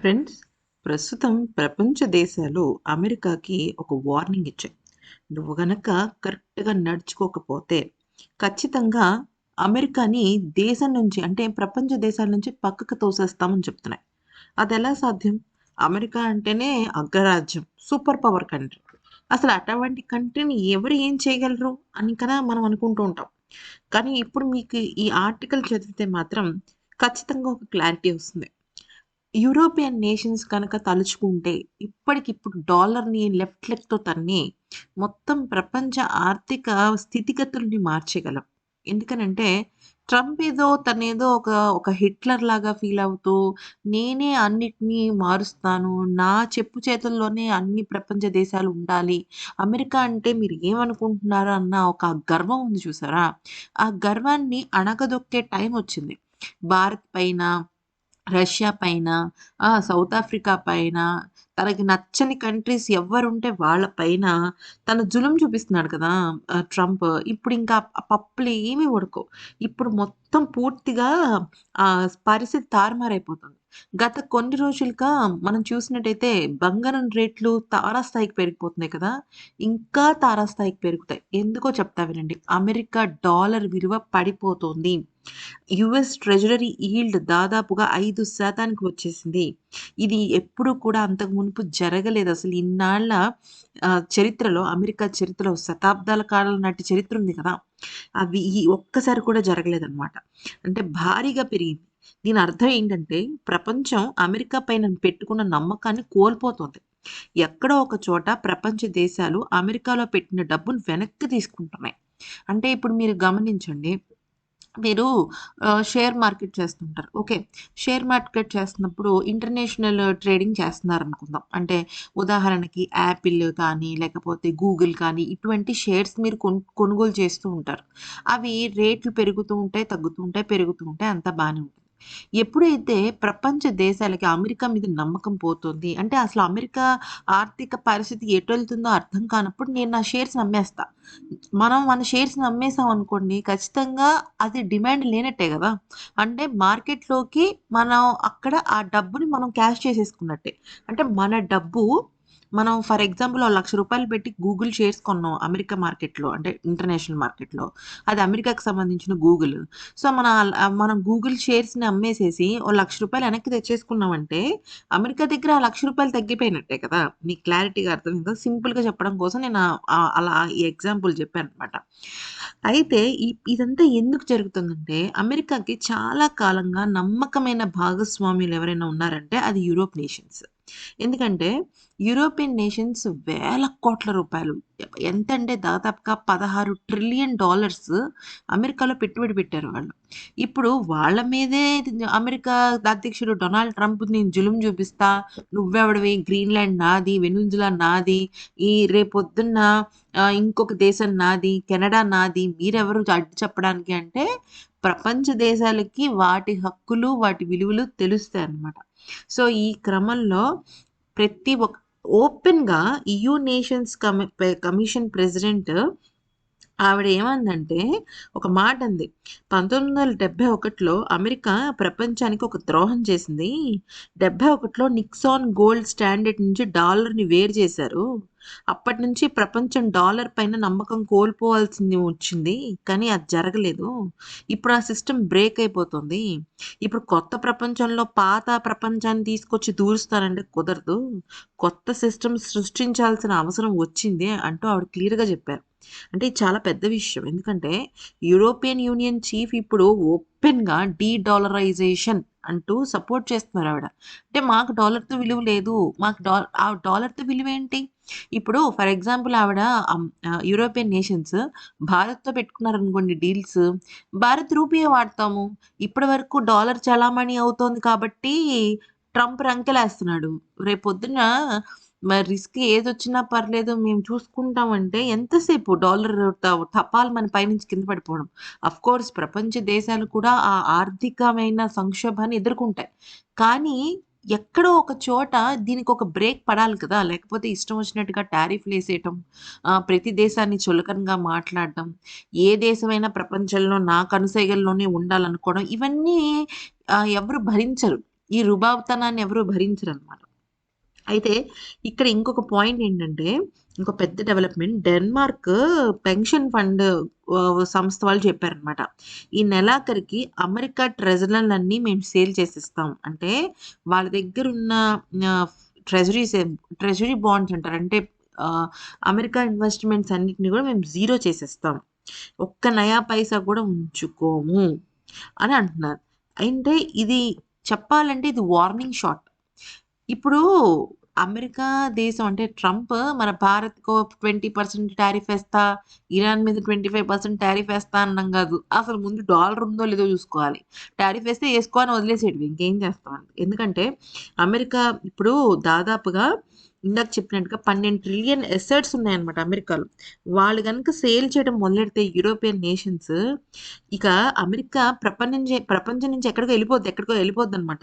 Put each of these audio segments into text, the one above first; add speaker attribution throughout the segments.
Speaker 1: Friends ప్రస్తుతం ప్రపంచ దేశాలు అమెరికాకి ఒక వార్నింగ్ ఇచ్చాయి. నువ్వు గనక కరెక్ట్గా నడుచుకోకపోతే ఖచ్చితంగా అమెరికాని దేశం నుంచి అంటే ప్రపంచ దేశాల నుంచి పక్కకు తోసేస్తామని చెప్తున్నాయి. అది ఎలా సాధ్యం? అమెరికా అంటేనే అగ్రరాజ్యం సూపర్ పవర్ కంట్రీ అసలు అటువంటి కంట్రీని ఎవరు ఏం చేయగలరు అని కదా మనం అనుకుంటూ ఉంటాం. కానీ ఇప్పుడు మీకు ఈ ఆర్టికల్ చదివితే మాత్రం ఖచ్చితంగా ఒక క్లారిటీ వస్తుంది. యూరోపియన్ నేషన్స్ కనుక తలుచుకుంటే ఇప్పటికిప్పుడు డాలర్‌ని లెఫ్ట్ లెఫ్ట్తో తన్ని మొత్తం ప్రపంచ ఆర్థిక స్థితిగతుల్ని మార్చగలం ఎందుకనంటే ట్రంప్ ఏదో తనేదో ఒక ఒక హిట్లర్ లాగా ఫీల్ అవుతూ నేనే అన్నిటిని మారుస్తాను. నా చెప్పు చేతుల్లోనే అన్ని ప్రపంచ దేశాలు ఉండాలి. అమెరికా అంటే మీరు ఏమనుకుంటున్నారు అన్న ఒక గర్వం ఉంది చూసారా? ఆ గర్వాన్ని అణగదొక్కే టైం వచ్చింది. భారత్ పైన రష్యా పైన, ఆ! సౌత్ ఆఫ్రికా పైన, తనకి నచ్చని కంట్రీస్ ఎవ్వరుంటే వాళ్ళ పైన తను జులుం చూపిస్తున్నాడు కదా! ట్రంప్. ఇప్పుడు ఇంకా పప్పులు ఏమి ఉడకవు. ఇప్పుడు మొత్తం పూర్తిగా పరిస్థితి తారుమారైపోతుంది. గత కొన్ని రోజులుగా మనం చూసినట్టయితే బంగారం రేట్లు తారాస్థాయికి పెరిగిపోతున్నాయి కదా! ఇంకా తారాస్థాయికి పెరుగుతాయి. ఎందుకో చెప్తా వినండి. అమెరికా డాలర్ విలువ పడిపోతోంది. యుఎస్ ట్రెజరరీ ఈల్డ్ దాదాపుగా ఐదు శాతానికి వచ్చేసింది. ఇది ఎప్పుడు కూడా అంతకు మునుపు జరగలేదు అసలు ఇన్నాళ్ళ చరిత్రలో అమెరికా చరిత్రలో శతాబ్దాల కాలం నాటి చరిత్ర ఉంది కదా! అవి ఈ ఒక్కసారి కూడా జరగలేదనమాట. అంటే భారీగా పెరిగింది. దీని అర్థం ఏంటంటే ప్రపంచం అమెరికా పైన పెట్టుకున్న నమ్మకాన్ని కోల్పోతుంది ఎక్కడో ఒక చోట ప్రపంచ దేశాలు అమెరికాలో పెట్టిన డబ్బును వెనక్కి తీసుకుంటున్నాయి. అంటే ఇప్పుడు మీరు గమనించండి. మీరు షేర్ మార్కెట్ చేస్తుంటారు. ఓకే. షేర్ మార్కెట్ చేస్తున్నప్పుడు ఇంటర్నేషనల్ ట్రేడింగ్ చేస్తున్నారనుకుందాం. అంటే ఉదాహరణకి యాపిల్ కానీ, లేకపోతే గూగుల్ కానీ ఇటువంటి షేర్స్ మీరు కొన్ కొనుగోలు చేస్తూ ఉంటారు. అవి రేట్లు పెరుగుతూ ఉంటాయి, తగ్గుతూ ఉంటాయి, పెరుగుతూ ఉంటాయి అంతా బాగానే ఉంటుంది. ఎప్పుడైతే ప్రపంచ దేశాలకి అమెరికా మీద నమ్మకం పోతుంది. అంటే అసలు అమెరికా ఆర్థిక పరిస్థితి ఎటు వెళ్తుందో అర్థం కానప్పుడు నేను నా షేర్స్ అమ్మేస్తా. మనం మన షేర్స్‌ని నమ్మేసాం అనుకోండి ఖచ్చితంగా అది డిమాండ్ లేనట్టే కదా అంటే మార్కెట్‌లోకి మనం అక్కడ ఆ డబ్బుని మనం క్యాష్ చేసేసుకున్నట్టే. అంటే మన డబ్బు మనం ఫర్ ఎగ్జాంపుల్ ఓ రూ. 1,00,000 పెట్టి గూగుల్ షేర్స్ కొన్నాం అమెరికా మార్కెట్‌లో అంటే ఇంటర్నేషనల్ మార్కెట్‌లో. అది అమెరికాకి సంబంధించిన గూగుల్. సో, మన మనం గూగుల్ షేర్స్‌ని అమ్మేసేసి ఓ లక్ష రూపాయలు వెనక్కి తెచ్చేసుకున్నామంటే అమెరికా దగ్గర ఆ లక్ష రూపాయలు తగ్గిపోయినట్టే కదా! మీకు క్లారిటీగా అర్థమైందా? సింపుల్‌గా చెప్పడం కోసం నేను అలా ఈ ఎగ్జాంపుల్ చెప్పాను అనమాట అయితే ఈ ఇదంతా ఎందుకు జరుగుతుందంటే అమెరికాకి చాలా కాలంగా నమ్మకమైన భాగస్వామ్యులు ఎవరైనా ఉన్నారంటే అది యూరోప్ నేషన్స్. ఎందుకంటే యూరోపియన్ నేషన్స్ వేల కోట్ల రూపాయలు ఎంత అంటే దాదాపుగా $16,000,000,000 అమెరికాలో పెట్టుబడి పెట్టారు వాళ్ళు. ఇప్పుడు వాళ్ళ మీదే అమెరికా అధ్యక్షుడు డొనాల్డ్ ట్రంప్ నేను జులుం చూపిస్తా. నువ్వెవడవి గ్రీన్‌లాండ్ నాది, వెనుంజులా నాది. ఈ రేపొద్దున్న ఇంకొక దేశం నాది, కెనడా నాది. మీరెవరు అడ్డు చెప్పడానికి అంటే ప్రపంచ దేశాలకి వాటి హక్కులు, వాటి విలువలు తెలుస్తాయి అన్నమాట. సో, ఈ క్రమంలో ప్రతి ఒక్క ఓపెన్‌గా ఈయూ నేషన్స్ కమి కమిషన్ ప్రెసిడెంట్ ఆవిడ ఏమందంటే ఒక మాట అంది పంతొమ్మిది వందల డెబ్బై ఒకటిలో అమెరికా ప్రపంచానికి ఒక ద్రోహం చేసింది. 71లో నిక్సాన్ గోల్డ్ స్టాండర్డ్ నుంచి డాలర్‌ని వేరు చేశారు. అప్పటి నుంచి ప్రపంచం డాలర్ పైన నమ్మకం కోల్పోవాల్సింది వచ్చింది. కానీ అది జరగలేదు. ఇప్పుడు ఆ సిస్టమ్ బ్రేక్ అయిపోతుంది. ఇప్పుడు కొత్త ప్రపంచంలో పాత ప్రపంచాన్ని తీసుకొచ్చి దూరుస్తానంటే కుదరదు. కొత్త సిస్టమ్ సృష్టించాల్సిన అవసరం వచ్చింది అంటూ ఆవిడ క్లియర్‌గా చెప్పారు. అంటే ఇది చాలా పెద్ద విషయం. ఎందుకంటే యూరోపియన్ యూనియన్ చీఫ్ ఇప్పుడు ఓపెన్‌గా డీ డాలరైజేషన్ అంటూ సపోర్ట్ చేస్తున్నారు ఆవిడ అంటే మాకు డాలర్‌తో విలువ లేదు. మాకు డాలర్ ఆ డాలర్‌తో విలువేంటి? ఇప్పుడు ఫర్ ఎగ్జాంపుల్ ఆవిడ యూరోపియన్ నేషన్స్ భారత్‌తో పెట్టుకున్నారనుకోండి డీల్స్. భారత్ రూపీయే వాడతాము. ఇప్పటి వరకు డాలర్ చలామణి అవుతోంది కాబట్టి ట్రంప్ రంకెలేస్తున్నాడు. రేపొద్దున మరి రిస్క్ ఏదొచ్చినా పర్లేదు మేము చూసుకుంటాం అంటే ఎంతసేపు డాలర్ త మన పైనుంచి కింద పడిపోవడం. అఫ్‌కోర్స్ ప్రపంచ దేశాలు కూడా ఆ ఆర్థికమైన సంక్షోభాన్ని ఎదుర్కొంటాయి. కానీ ఎక్కడో ఒక చోట దీనికి ఒక బ్రేక్ పడాలి కదా! లేకపోతే ఇష్టం వచ్చినట్టుగా టారిఫ్‌లేసేయటం, వేసేయటం ప్రతి దేశాన్ని చులకనగా మాట్లాడటం ఏ దేశమైనా ప్రపంచంలో నా కనుసైగల్లోనే ఉండాలనుకోవడం ఇవన్నీ ఎవరు భరించరు. ఈ రుబాబుతనాన్ని ఎవరు భరించరు అనమాట అయితే ఇక్కడ ఇంకొక పాయింట్ ఏంటంటే, ఇంకో పెద్ద డెవలప్‌మెంట్ డెన్మార్క్ పెన్షన్ ఫండ్ సంస్థ వాళ్ళు చెప్పారనమాట. ఈ నెలాఖరికి అమెరికా ట్రెజర్‌లన్నీ మేము సేల్ చేసేస్తాం. అంటే వాళ్ళ దగ్గర ఉన్న ట్రెజరీస్ ట్రెజరీ బాండ్స్ అంటారు. అంటే అమెరికా ఇన్వెస్ట్‌మెంట్స్ అన్నిటిని కూడా మేము జీరో చేసేస్తాం. ఒక్క నయా పైసా కూడా ఉంచుకోము అని అంటున్నారు. అంటే ఇది చెప్పాలంటే ఇది వార్నింగ్ షాట్. ఇప్పుడు అమెరికా దేశం అంటే ట్రంప్ మన భారత్కు ట్వంటీ పర్సెంట్ టారిఫ్ వేస్తా ఇరాన్ మీద 25% టారిఫ్ వేస్తా అన్నం కాదు. అసలు ముందు డాలర్ ఉందో లేదో చూసుకోవాలి. టారిఫ్ వేస్తే వేసుకో అని వదిలేసేటివి ఇంకేం చేస్తామండి. ఎందుకంటే అమెరికా ఇప్పుడు దాదాపుగా ఇందాక చెప్పినట్టుగా పన్నెండు ట్రిలియన్ ఎసెట్స్ ఉన్నాయన్నమాట అమెరికాలో. వాళ్ళు కనుక సేల్ చేయడం మొదలెడితే యూరోపియన్ నేషన్స్ ఇక అమెరికా ప్రపంచం ప్రపంచం నుంచి ఎక్కడికో వెళ్ళిపోద్ది ఎక్కడికో ఎళ్ళిపోద్దనమాట.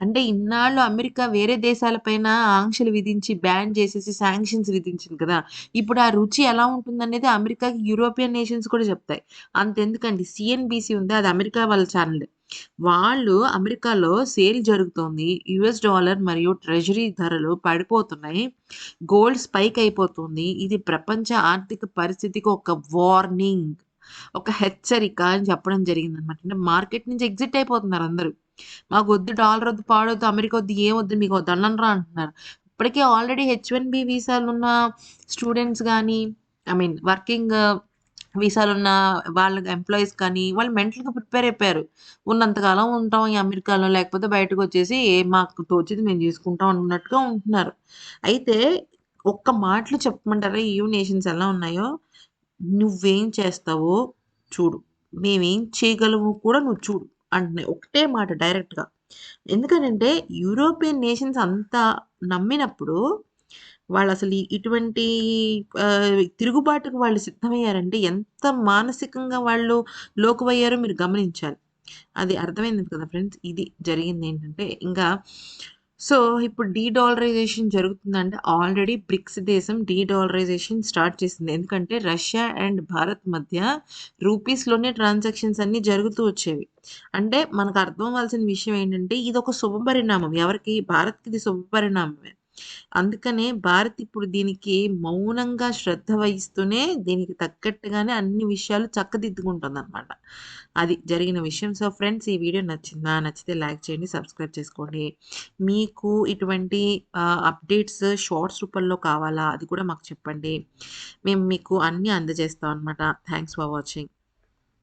Speaker 1: అంటే ఇన్నాళ్ళు అమెరికా వేరే దేశాలపైన ఆంక్షలు విధించి, బ్యాన్ చేసేసి, శాంక్షన్స్ విధించింది కదా! ఇప్పుడు ఆ రుచి ఎలా ఉంటుందనేది అమెరికాకి యూరోపియన్ నేషన్స్ కూడా చెప్తాయి. అంతెందుకండి సీఎన్‌బీసీ ఉంది. అది అమెరికా వాళ్ళ ఛానల్ వాళ్ళు అమెరికాలో సేల్ జరుగుతోంది. యూఎస్ డాలర్ మరియు ట్రెజరీ ధరలు పడిపోతున్నాయి. గోల్డ్ స్పైక్ అయిపోతుంది. ఇది ప్రపంచ ఆర్థిక పరిస్థితికి ఒక వార్నింగ్. ఒక హెచ్చరిక అని చెప్పడం జరిగిందనమాట. అంటే మార్కెట్ నుంచి ఎగ్జిట్ అయిపోతున్నారు అందరూ. మాకొద్దు డాలర్ వద్దు పాడొద్దు, అమెరికా వద్దు ఏమొద్దు మీకు దండంరా అంటున్నారు. ఇప్పటికే ఆల్రెడీ హెచ్-1బీ వీసాలున్న స్టూడెంట్స్ కానీ ఐ మీన్ వర్కింగ్ వీసాలు ఉన్న వాళ్ళ ఎంప్లాయీస్ కానీ, వాళ్ళు మెంటల్‌గా ప్రిపేర్ అయిపోయారు. ఉన్నంతకాలం ఉంటాం ఈ అమెరికాలో లేకపోతే బయటకొచ్చేసి మాకు తోచింది మేము చేసుకుంటాం అన్నట్టుగా ఉంటున్నారు. అయితే ఒక్క మాటలు చెప్పమంటారా ఈ నేషన్స్ ఎలా ఉన్నాయో? నువ్వేం చేస్తావో చూడు. మేమేం చేయగలము కూడా నువ్వు చూడు అంటున్నాయి. ఒకటే మాట డైరెక్ట్‌గా. ఎందుకనంటే యూరోపియన్ నేషన్స్ అంతా నమ్మినప్పుడు వాళ్ళు అసలు ఇటువంటి తిరుగుబాటుకు వాళ్ళు సిద్ధమయ్యారంటే ఎంత మానసికంగా వాళ్ళు లోకువయ్యారో మీరు గమనించాలి. అది అర్థమైంది కదా ఫ్రెండ్స్. ఇది జరిగింది ఏంటంటే ఇంకా సో, ఇప్పుడు డీ డాలరైజేషన్ జరుగుతుందంటే ఆల్రెడీ బ్రిక్స్ దేశం డీ డాలరైజేషన్ స్టార్ట్ చేసింది. ఎందుకంటే రష్యా అండ్ భారత్ మధ్య రూపీస్‌లోనే ట్రాన్సాక్షన్స్ అన్నీ జరుగుతూ వచ్చేవి. అంటే మనకు అర్థం అవ్వాల్సిన విషయం ఏంటంటే ఇది ఒక శుభపరిణామం. ఎవరికి? భారత్‌కి ఇది శుభపరిణామమే. అందుకనే భారత్ ఇప్పుడు దీనికి మౌనంగా శ్రద్ధ వహిస్తూనే దీనికి తగ్గట్టుగానే అన్ని విషయాలు చక్కదిద్దుకుంటుంది అనమాట అది జరిగిన విషయం. సో, ఫ్రెండ్స్ ఈ వీడియో నచ్చిందా? నచ్చితే లైక్ చేయండి. సబ్స్క్రైబ్ చేసుకోండి. మీకు ఇటువంటి అప్డేట్స్ షార్ట్స్ రూపంలో కావాలా? అది కూడా మాకు చెప్పండి. మేము మీకు అన్నీ అందజేస్తాం అనమాట. Thanks for watching.